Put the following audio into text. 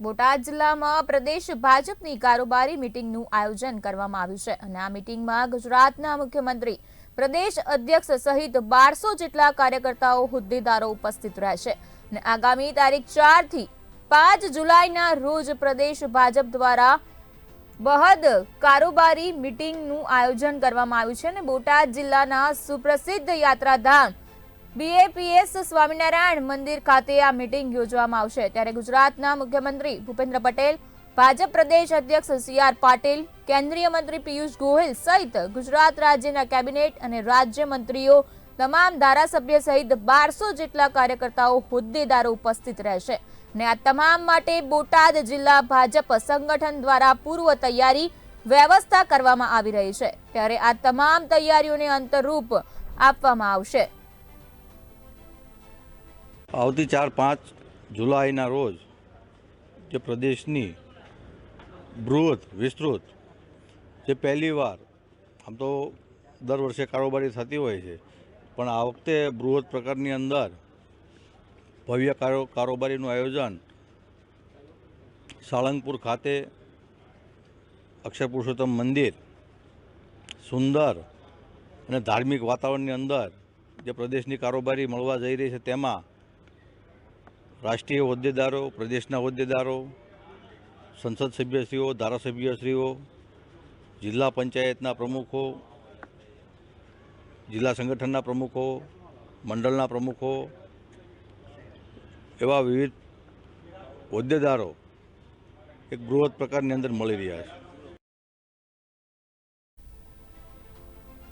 બોટાદ જિલ્લામાં પ્રદેશ ભાજપની કારોબારી મિટિંગનું આયોજન કરવામાં આવ્યું છે અને આ મિટિંગમાં ગુજરાતના મુખ્યમંત્રી, પ્રદેશ અધ્યક્ષ સહિત બારસો જેટલા કાર્યકર્તાઓ, હોદ્દેદારો ઉપસ્થિત રહેશે અને આગામી તારીખ ચારથી પાંચ જુલાઈના રોજ પ્રદેશ ભાજપ દ્વારા બહદ કારોબારી મિટિંગનું આયોજન કરવામાં આવ્યું છે અને બોટાદ જિલ્લાના સુપ્રસિદ્ધ યાત્રાધામ બીએપીએસ સ્વામિનારાયણ મંદિર ખાતે આ મિટિંગ યોજવામાં આવશે. ત્યારે ગુજરાતના મુખ્યમંત્રી ભૂપેન્દ્ર પટેલ, ભાજપ પ્રદેશ અધ્યક્ષ સી આર પાટીલ, કેન્દ્રીય મંત્રી પિયુષ ગોહિલ સહિત ગુજરાત રાજ્યના કેબિનેટ અને રાજ્ય મંત્રીઓ તમામ ધારાસભ્ય સહિત બારસો જેટલા કાર્યકર્તાઓ હોદ્દેદારો ઉપસ્થિત રહેશે. અને આ તમામ માટે બોટાદ જિલ્લા ભાજપ સંગઠન દ્વારા પૂર્વ તૈયારી વ્યવસ્થા કરવામાં આવી રહી છે. ત્યારે આ તમામ તૈયારીઓને અંતરૂપ આપવામાં આવશે. આવતી ચાર પાંચ જુલાઈના રોજ જે પ્રદેશની બૃહદ, વિસ્તૃત જે પહેલીવાર આમ તો દર વર્ષે કારોબારી થતી હોય છે, પણ આ વખતે બૃહદ પ્રકારની અંદર ભવ્ય કારો, કારોબારીનું આયોજન સાળંગપુર ખાતે અક્ષર પુરુષોત્તમ મંદિર, સુંદર અને ધાર્મિક વાતાવરણની અંદર જે પ્રદેશની કારોબારી મળવા જઈ રહી છે તેમાં રાષ્ટ્રીય હોદ્દેદારો, પ્રદેશના હોદ્દેદારો, સંસદ સભ્યશ્રીઓ, ધારાસભ્યશ્રીઓ, જિલ્લા પંચાયતના પ્રમુખો, જિલ્લા સંગઠનના પ્રમુખો, મંડળના પ્રમુખો, એવા વિવિધ હોદ્દેદારો એક બૃહદ પ્રકારની અંદર મળી રહ્યા છે.